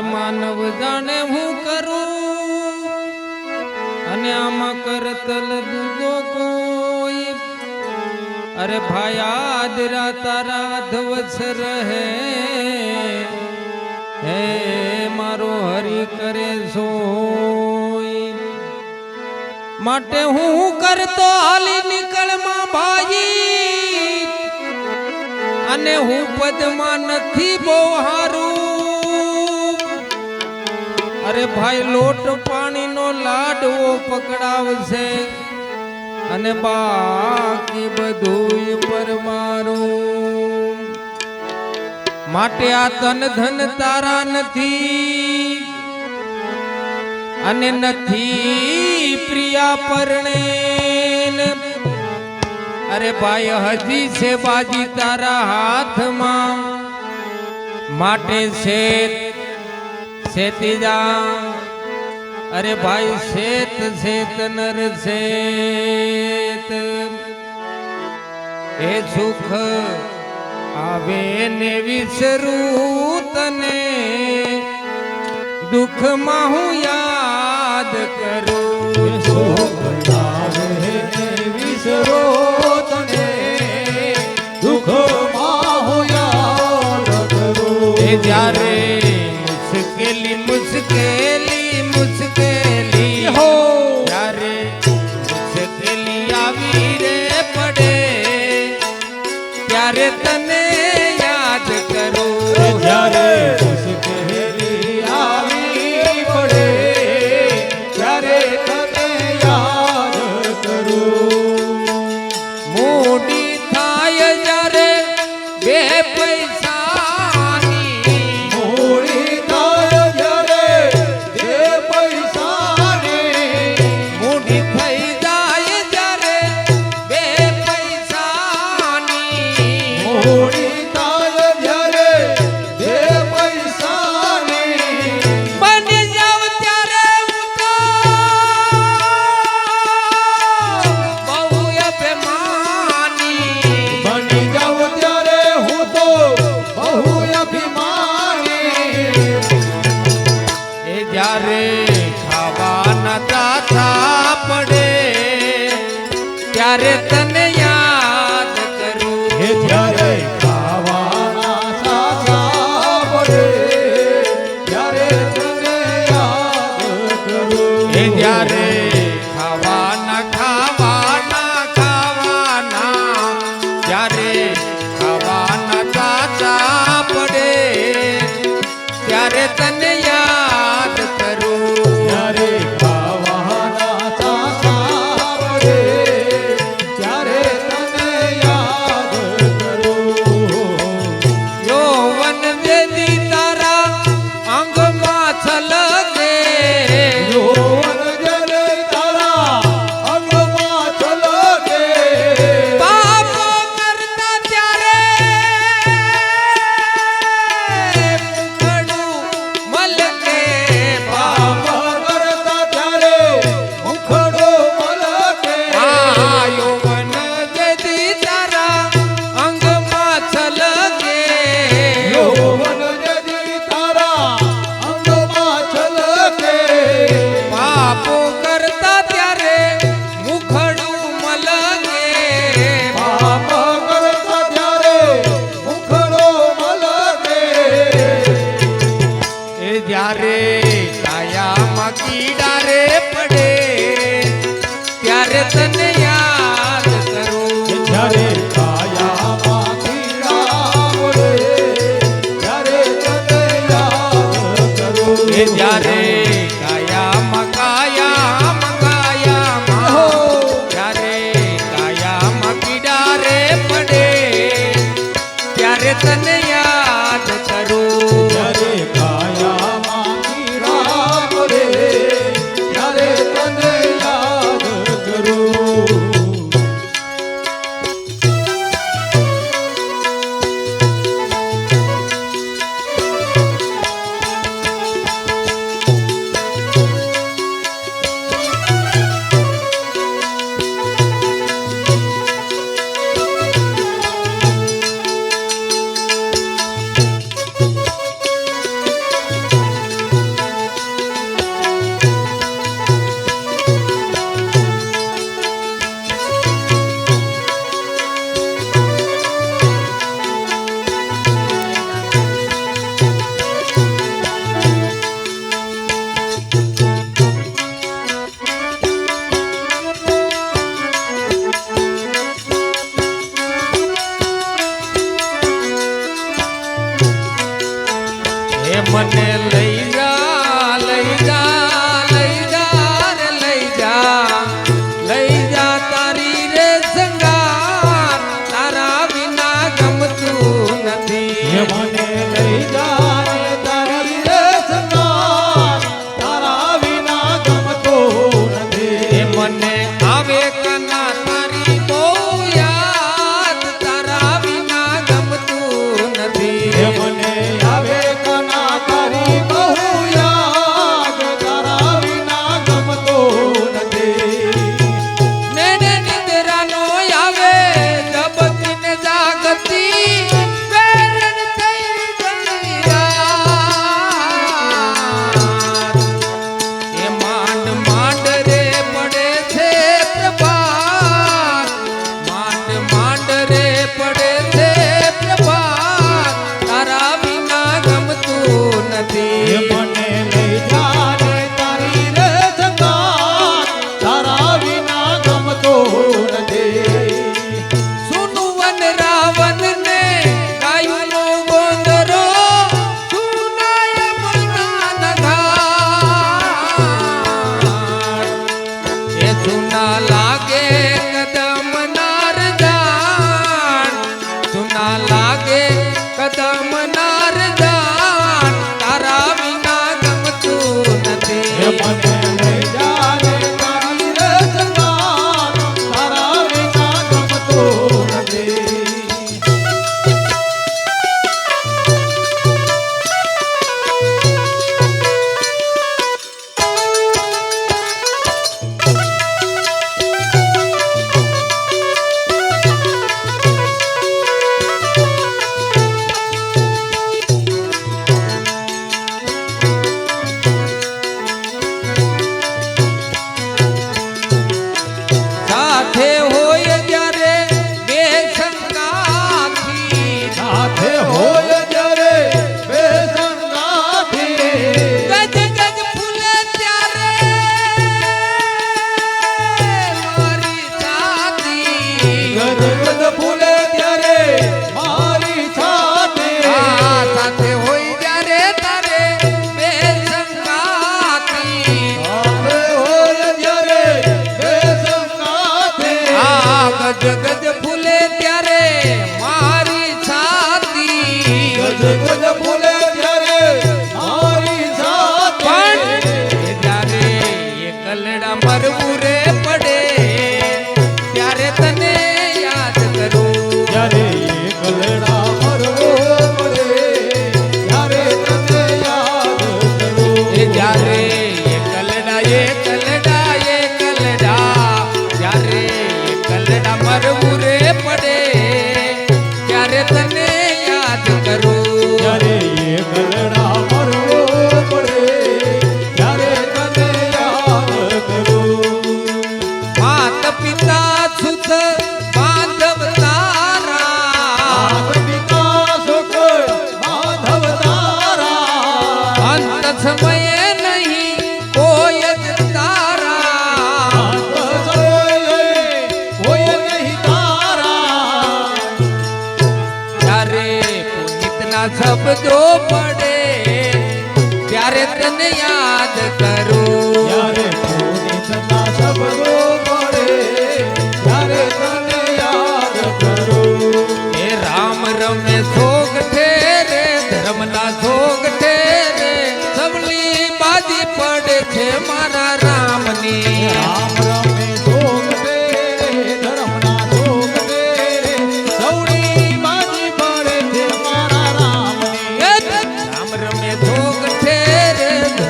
માનવ જાણે હું કરું? અને આમાં કરતલ દૂધો કોઈ? અરે ભાઈ આદરા તારા ધવસ રહે હે. મારો હરી કરે છો માટે હું કરતો હાલી નીકળમાં ભાઈ? અને હું પદમાં નથી બહુ હારું. અરે ભાઈ, લોટ પાણીનો લાડવો પકડાવશે. અને બાકી બધું પરમારું માટે આ તન ધન તારા નથી. અને નથી પ્રિયા પરણે અરે ભાઈ, હજી છે બાજી તારા હાથમાં. માટે છે શેતી જા અરે ભાઈ, શેત શેત, નર, શેત. એ સુખ આવે ને વિસરું તને. દુઃખમાં હું યાદ કરું. સુખ આવે ને इतने प्यारे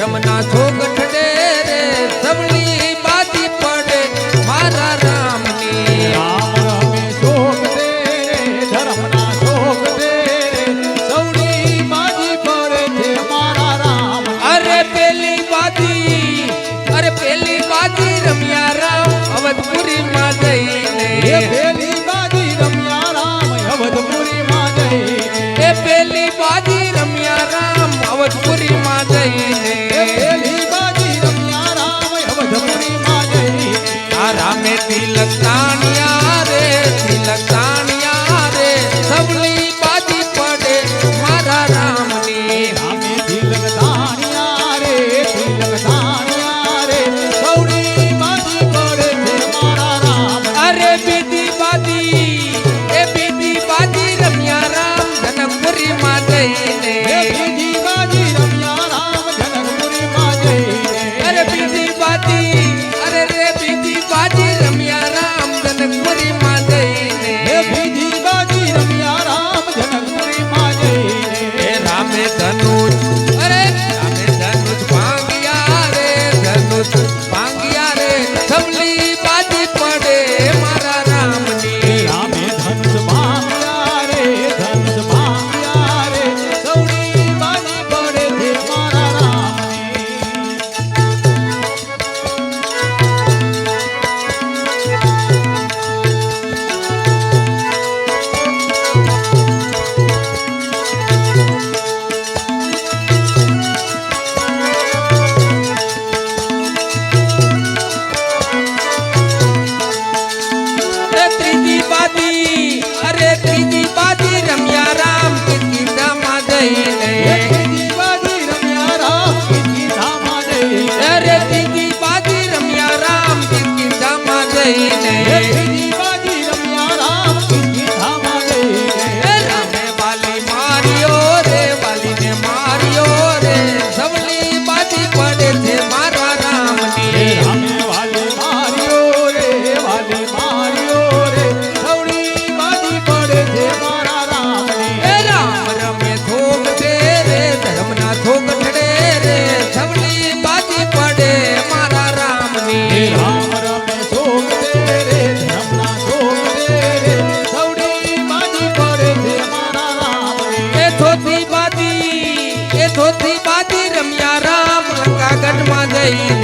રમના છોગઠ પડે મારા રામની. રામ રમે છોગ ડેરે ધર્મના છોગ ડેરે સવળી બાજી પડે મારા રામ. અરે પેલી અરે પેલી બાજી રમ્યા રામ અવધપુરી માં જઈને પેલી બાજી રામ અવધપુરી જઈને